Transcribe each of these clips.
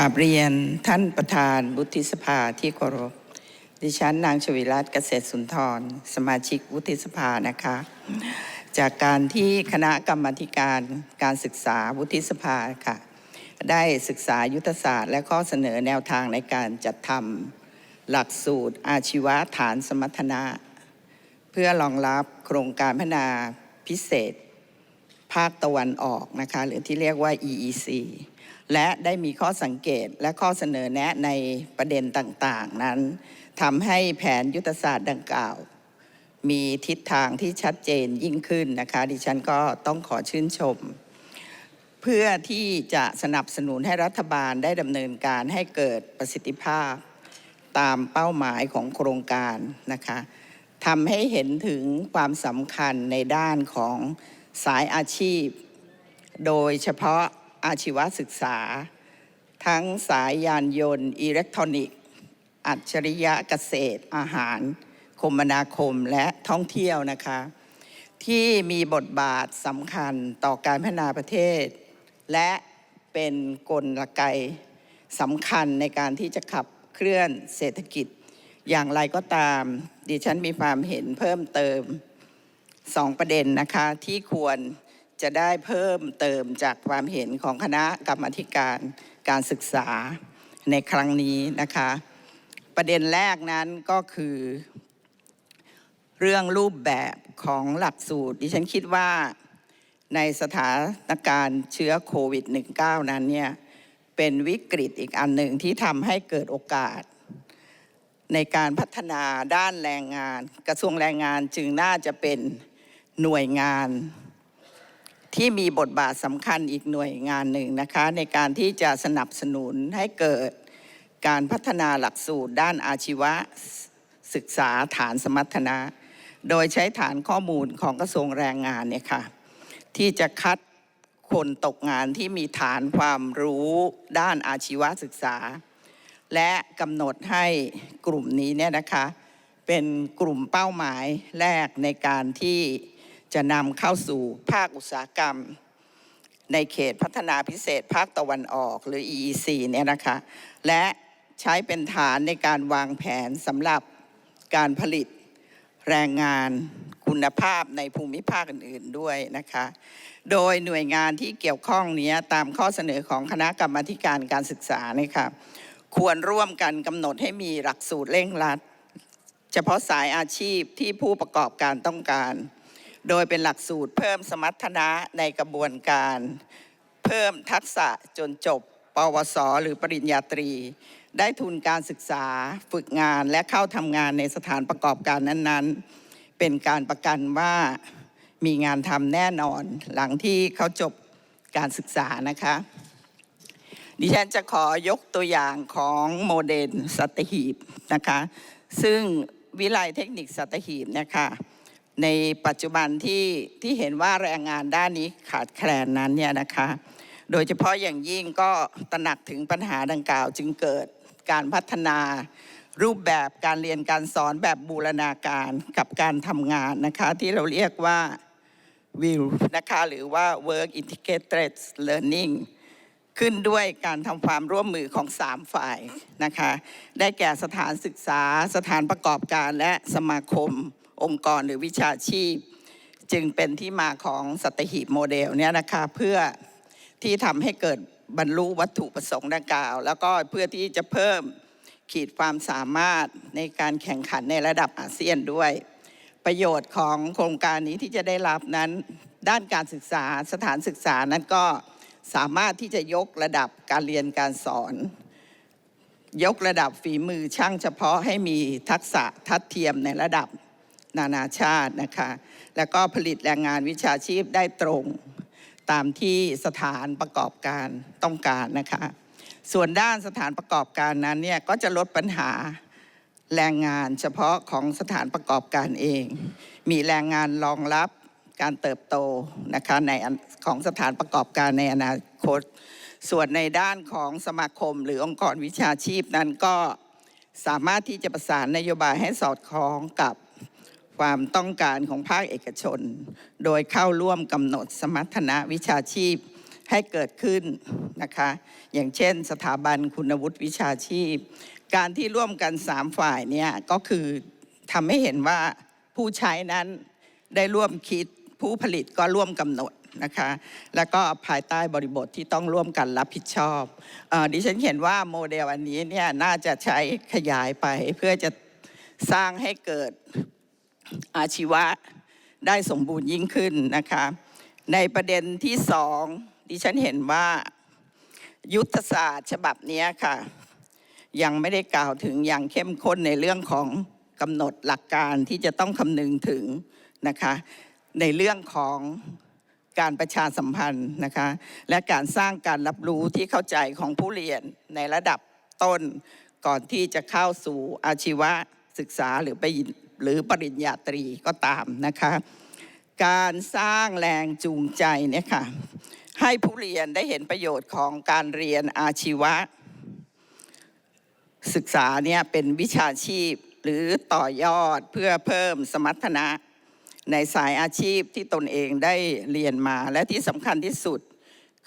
ราบเรียนท่านประธานวุฒิสภาที่เคารพ ดิฉันนางชวิรัตน์เกษตรสุนทร สมาชิกวุฒิสภานะคะ จากการที่คณะกรรมการการศึกษาวุฒิสภาค่ะ ได้ศึกษายุทธศาสตร์และข้อเสนอแนวทางในการจัดทำหลักสูตรอาชีวะฐานสมรรถนะ เพื่อรองรับโครงการพัฒนาพิเศษ ภาคตะวันออกนะคะหรือที่เรียกว่า EEC และได้มีข้อสังเกตและข้อเสนอแนะในประเด็นต่างๆ นั้นทำให้แผนยุทธศาสตร์ดังกล่าว มีทิศทางที่ชัดเจนยิ่งขึ้นนะคะ ดิฉันก็ต้องขอชื่นชม เพื่อที่จะสนับสนุนให้รัฐบาลได้ดำเนินการให้เกิดประสิทธิภาพ ตามเป้าหมายของโครงการนะคะทำให้เห็นถึงความสำคัญในด้านของสายอาชีพ โดยเฉพาะ อาชีวศึกษา ทั้งสายยานยนต์ อิเล็กทรอนิกส์ อัจฉริยะเกษตร อาหาร คมนาคมและท่องเที่ยวนะคะ ที่มีบทบาทสำคัญต่อการพัฒนาประเทศ และเป็นกลไกสำคัญในการที่จะขับเคลื่อนเศรษฐกิจ อย่างไรก็ตาม ดิฉันมีความเห็นเพิ่มเติมสองประเด็นนะคะที่ควร จะได้เพิ่มเติมจากความเห็นของคณะกรรมธิการการศึกษาในครั้งนี้นะคะ ประเด็นแรกนั้นก็คือ เรื่องรูปแบบของหลักสูตรดิฉันคิดว่าในสถานการณ์เชื้อโควิด -19 นั้นเนี่ยเป็นวิกฤตอีกอันหนึ่งที่ทำให้เกิดโอกาส ในการพัฒนาด้านแรงงาน กระทรวงแรงงานจึงน่าจะเป็นหน่วยงาน ที่มีบทบาทสำคัญอีกหน่วยงานหนึ่งนะคะในการที่จะสนับสนุนให้เกิดการพัฒนาหลักสูตรด้านอาชีวศึกษาฐานสมรรถนะ โดยใช้ฐานข้อมูลของกระทรวงแรงงานเนี่ยค่ะที่จะคัดคนตกงานที่มีฐานความรู้ด้านอาชีวศึกษา และกำหนดให้กลุ่มนี้เนี่ยนะคะเป็นกลุ่มเป้าหมายแรกในการที่ จะนำเข้าสู่ภาคอุตสาหกรรม ในเขตพัฒนาพิเศษภาคตะวันออกหรือ EEC เนี่ยนะคะ และใช้เป็นฐานในการวางแผนสำหรับการผลิตแรงงานคุณภาพในภูมิภาคอื่น ๆด้วยนะคะ โดยหน่วยงานที่เกี่ยวข้องเนี้ยตามข้อเสนอของคณะกรรมาการการศึกษานี่ค่ะควรร่วมกันกำหนดให้มีหลักสูตรเร่งรัด เฉพาะสายอาชีพที่ผู้ประกอบการต้องการ โดยเป็นหลักสูตรเพิ่มสมรรถนะในกระบวนการ เพิ่มทักษะจนจบ ปวส หรือปริญญาตรี ได้ทุนการศึกษาฝึกงานและเข้าทำงานในสถานประกอบการนั้นๆ เป็นการประกันว่ามีงานทำแน่นอนหลังที่เขาจบการศึกษานะคะ ดิฉันจะขอยกตัวอย่างของโมเดลสัตหีบนะคะ ซึ่งวิไลเทคนิคสัตหีบนะคะ ในปัจจุบันที่ที่เห็นว่าแรงงานด้านนี้ขาดแคลนนั้นเนี่ยนะคะ โดยเฉพาะอย่างยิ่งก็ตระหนักถึงปัญหาดังกล่าวจึงเกิดการพัฒนารูปแบบการเรียนการสอนแบบบูรณาการกับการทำงานนะคะ ที่เราเรียกว่า WIL นะคะหรือว่า Work Integrated Learning ขึ้นด้วยการทำความร่วมมือของ 3 ฝ่ายนะคะ ได้แก่สถานศึกษา สถานประกอบการและสมาคม องค์กรหรือวิชาชีพ จึงเป็นที่มาของสัตหีบโมเดลเนี่ยนะคะเพื่อที่ทำให้เกิดบรรลุวัตถุประสงค์ดังกล่าว แล้วก็เพื่อที่จะเพิ่มขีดความสามารถในการแข่งขันในระดับอาเซียนด้วย ประโยชน์ของโครงการนี้ที่จะได้รับนั้น ด้านการศึกษาสถานศึกษานั้นก็สามารถที่จะยกระดับการเรียนการสอน ยกระดับฝีมือช่างเฉพาะให้มีทักษะทัดเทียมในระดับ นานาชาตินะคะแล้วก็ผลิตแรงงานวิชาชีพได้ตรงตามที่สถานประกอบการต้องการนะคะส่วนด้านสถานประกอบการนั้นเนี่ยก็จะลดปัญหาแรงงานเฉพาะของสถานประกอบการเอง มีแรงงานรองรับการเติบโตนะคะในของสถานประกอบการในอนาคต ส่วนในด้านของสมาคมหรือองค์กรวิชาชีพนั้นก็สามารถที่จะประสานนโยบายให้สอดคล้องกับ ความต้องการของภาคเอกชน โดยเข้าร่วมกำหนดสมรรถนะวิชาชีพให้เกิดขึ้นนะคะ อย่างเช่น สถาบันคุณวุฒิวิชาชีพ การที่ร่วมกันสามฝ่ายเนี่ยก็คือทำให้เห็นว่าผู้ใช้นั้นได้ร่วมคิดผู้ผลิตก็ร่วมกำหนดนะคะแล้วก็ภายใต้บริบทที่ต้องร่วมกันรับผิดชอบอดิฉันเห็นว่าโมเดลอันนี้เนี่ยน่าจะใช้ขยายไปเพื่อจะสร้างให้เกิด อาชีวะได้สมบูรณ์ยิ่งขึ้นนะคะ ในประเด็นที่สองดิฉันเห็นว่ายุทธศาสตร์ฉบับนี้ค่ะ ยังไม่ได้กล่าวถึงอย่างเข้มข้นในเรื่องของกำหนดหลักการที่จะต้องคำนึงถึงนะคะ ในเรื่องของการประชาสัมพันธ์นะคะ และการสร้างการรับรู้ที่เข้าใจของผู้เรียนในระดับต้นก่อนที่จะเข้าสู่อาชีวศึกษาหรือไป หรือปริญญาตรีก็ตามนะคะ การสร้างแรงจูงใจเนี่ยค่ะให้ผู้เรียนได้เห็นประโยชน์ของการเรียนอาชีวะ ศึกษาเนี่ยเป็นวิชาชีพหรือต่อยอดเพื่อเพิ่มสมรรถนะในสายอาชีพที่ตนเองได้เรียนมาและที่สำคัญที่สุด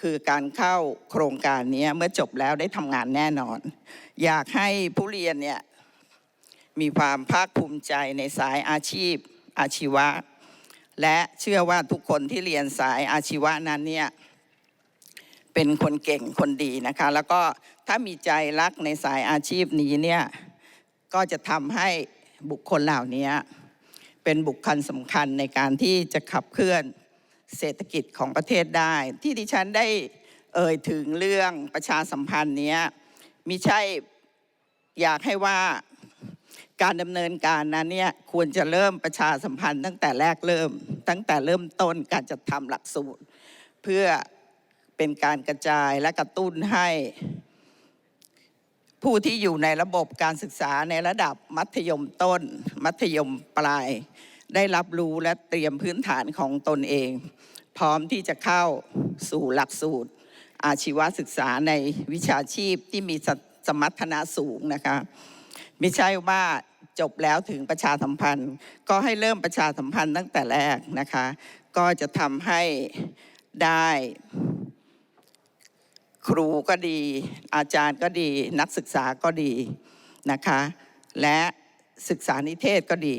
คือการเข้าโครงการนี้เมื่อจบแล้วได้ทำงานแน่นอน อยากให้ผู้เรียนเนี่ย มีความภาคภูมิใจในสายอาชีพอาชีวะ และเชื่อว่าทุกคนที่เรียนสายอาชีวะนั้นเนี่ยเป็นคนเก่งคนดีนะคะ แล้วก็ถ้ามีใจรักในสายอาชีพนี้เนี่ยก็จะทำให้บุคคลเหล่านี้เป็นบุคคลสำคัญในการที่จะขับเคลื่อนเศรษฐกิจของประเทศได้ ที่ดิฉันได้เอ่ยถึงเรื่องประชาสัมพันธ์เนี้ยมิใช่อยากให้ว่า การดำเนินการนั้นเนี่ยควรจะเริ่มประชาสัมพันธ์ตั้งแต่แรกเริ่ม ตั้งแต่เริ่มต้นการจัดทำหลักสูตร เพื่อเป็นการกระจายและกระตุ้นให้ ผู้ที่อยู่ในระบบการศึกษาในระดับมัธยมต้น มัธยมปลาย ได้รับรู้และเตรียมพื้นฐานของตนเอง พร้อมที่จะเข้าสู่หลักสูตร อาชีวศึกษาในวิชาชีพที่มีสสมรรถนะสูงนะคะไม่ใช่ว่า จบแล้วถึงประชาสัมพันธ์ ก็ให้เริ่มประชาสัมพันธ์ตั้งแต่แรกนะคะ ก็จะทำให้ได้ครูก็ดี อาจารย์ก็ดี นักศึกษาก็ดีนะคะ และศึกษานิเทศก็ดี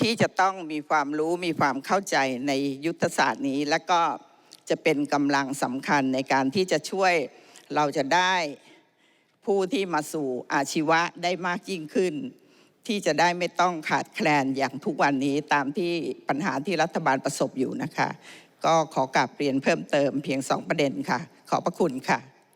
ที่จะต้องมีความรู้มีความเข้าใจในยุทธศาสตร์นี้ และก็จะเป็นกำลังสำคัญในการที่จะช่วยเราจะได้ผู้ที่มาสู่อาชีวะได้มากยิ่งขึ้น ที่จะได้ไม่ต้องขาดแคลนอย่างทุกวันนี้ตามที่ปัญหาที่รัฐบาลประสบอยู่นะคะ ก็ขอกราบเรียนเพิ่มเติมเพียงสองประเด็นค่ะ ขอบพระคุณค่ะ